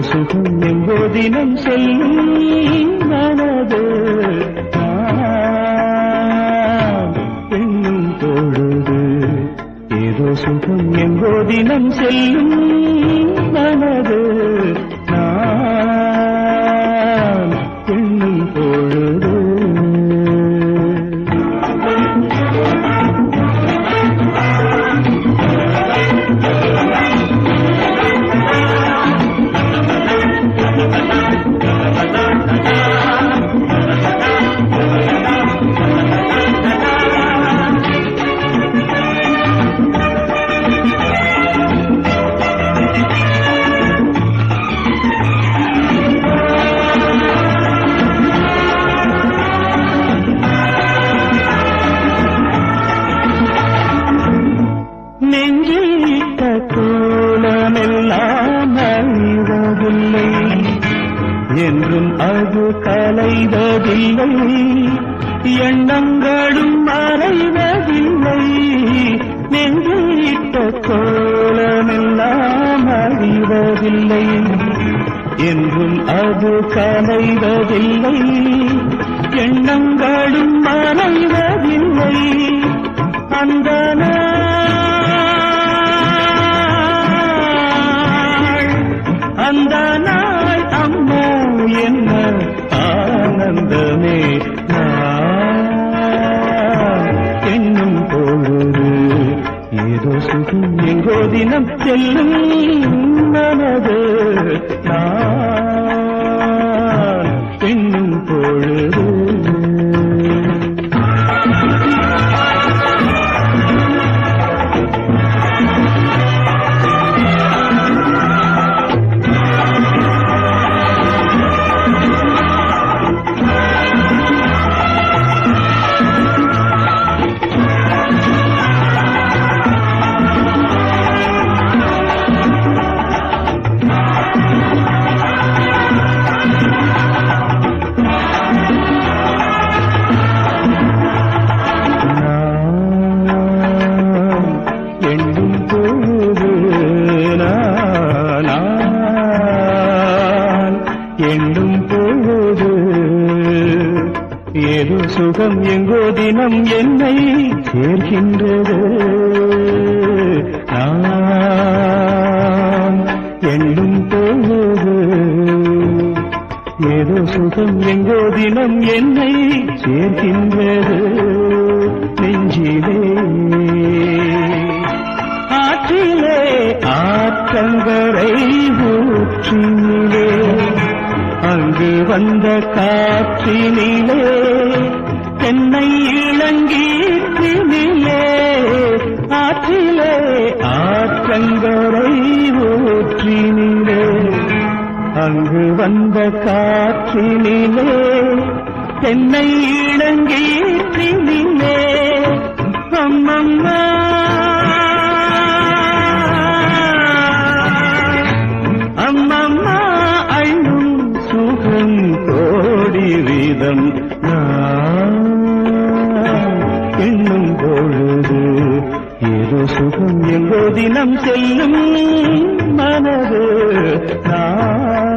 சுகம் எங்கோ தினம் செல்லும் மனது. நான் எண்ணும் பொழுது ஏதோ சுகம் எங்கோ தினம் செல்லும் மனது. என்றும் அது கலைவதில்லை. எண்ணங்களும் மறைவதில்லை. நெஞ்சில் கோலமெல்லாம் அறிவதில்லை. என்றும் அது கலைவதில்லை. எண்ணங்களும் மறைவதில்லை. ஆனந்தமே என்னும் போது ஏதோ சுகம். எங்கோ தினம் செல்லும் மனது. சுகம் எங்கோ தினம் என்னை சேர்கின்றது. நான் எண்ணும் பொழுது ஏதோ சுகம் எங்கோ தினம் என்னை சேர்கின்றது. நெஞ்சிலே ஆற்றிலே ஆற்றங்கரை ஊற்றினிலே அங்கு வந்த காற்றினிலே தென்னை இளங்கீற்றினிலே ஆற்றிலே ஆற்றங்கரை ஊற்றினிலே. அங்கு வந்த காற்றினிலே. தென்னை இளங்கீற்றினிலே எங்கோ தினம் செல்லும் மனது. நான்